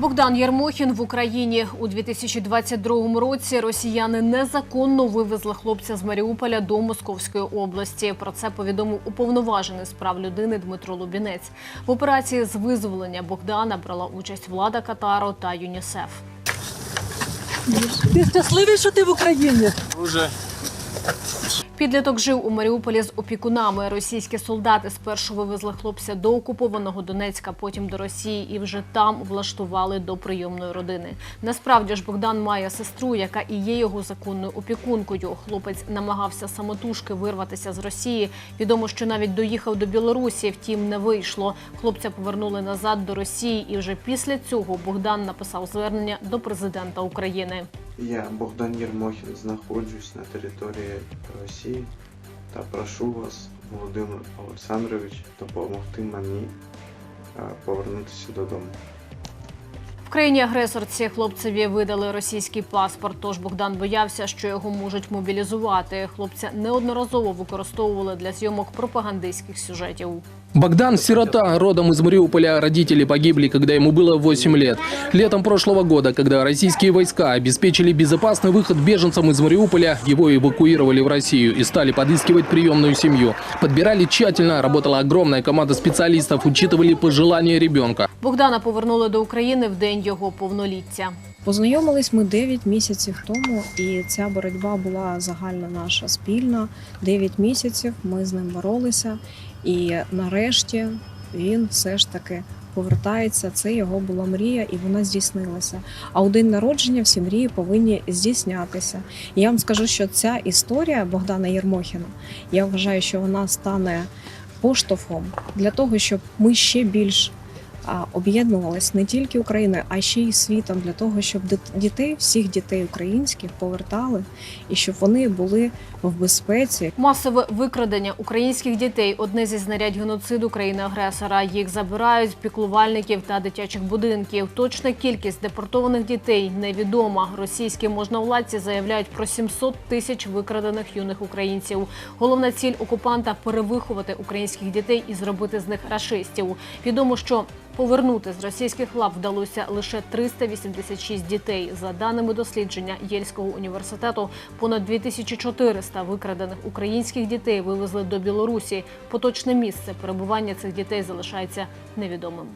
Богдан Єрмохін в Україні у 2022 році. Росіяни незаконно вивезли хлопця з Маріуполя до Московської області. Про це повідомив уповноважений з прав людини Дмитро Лубінець. В операції з визволення Богдана брала участь влада Катару та ЮНІСЕФ. Ти щасливий, що ти в Україні? Уже Підліток жив у Маріуполі з опікунами. Російські солдати спершу вивезли хлопця до окупованого Донецька, потім до Росії, і вже там влаштували до прийомної родини. Насправді ж Богдан має сестру, яка і є його законною опікункою. Хлопець намагався самотужки вирватися з Росії. Відомо, що навіть доїхав до Білорусі, втім не вийшло. Хлопця повернули назад до Росії, і вже після цього Богдан написав звернення до президента України. Я, Богдан Єрмохін, знаходжусь на території Росії та прошу вас, Володимир Олександрович, допомогти мені е, повернутися додому. В країні агресорці хлопцеві видали російський паспорт. Тож Богдан боявся, що його можуть мобілізувати. Хлопця неодноразово використовували для зйомок пропагандистських сюжетів. Богдан – сирота, родом из Мариуполя. Родители погибли, когда ему было 8 лет. Летом прошлого года, когда российские войска обеспечили безопасный выход беженцам из Мариуполя, его эвакуировали в Россию и стали подыскивать приемную семью. Подбирали тщательно, работала огромная команда специалистов, учитывали пожелания ребенка. Богдана повернули до України в день його повноліття. Познайомились ми 9 місяців тому, і ця боротьба була загальна наша спільна. 9 місяців ми з ним боролися, і нарешті він все ж таки повертається. Це його була мрія, і вона здійснилася. А у день народження всі мрії повинні здійснятися. Я вам скажу, що ця історія Богдана Єрмохіна, я вважаю, що вона стане поштовхом для того, щоб ми ще більш об'єднувалась не тільки Україною, а ще й світом для того, щоб дітей, всіх дітей українських повертали і щоб вони були в безпеці. Масове викрадення українських дітей одне зі знарядь геноциду країни-агресора. Їх забирають з піклувальників та дитячих будинків. Точна кількість депортованих дітей невідома. Російські можновладці заявляють про 700 тисяч викрадених юних українців. Головна ціль окупанта перевиховати українських дітей і зробити з них рашистів. Відомо, що Повернути з російських лав вдалося лише 386 дітей. За даними дослідження Єльського університету, понад 2400 викрадених українських дітей вивезли до Білорусі. Поточне місце перебування цих дітей залишається невідомим.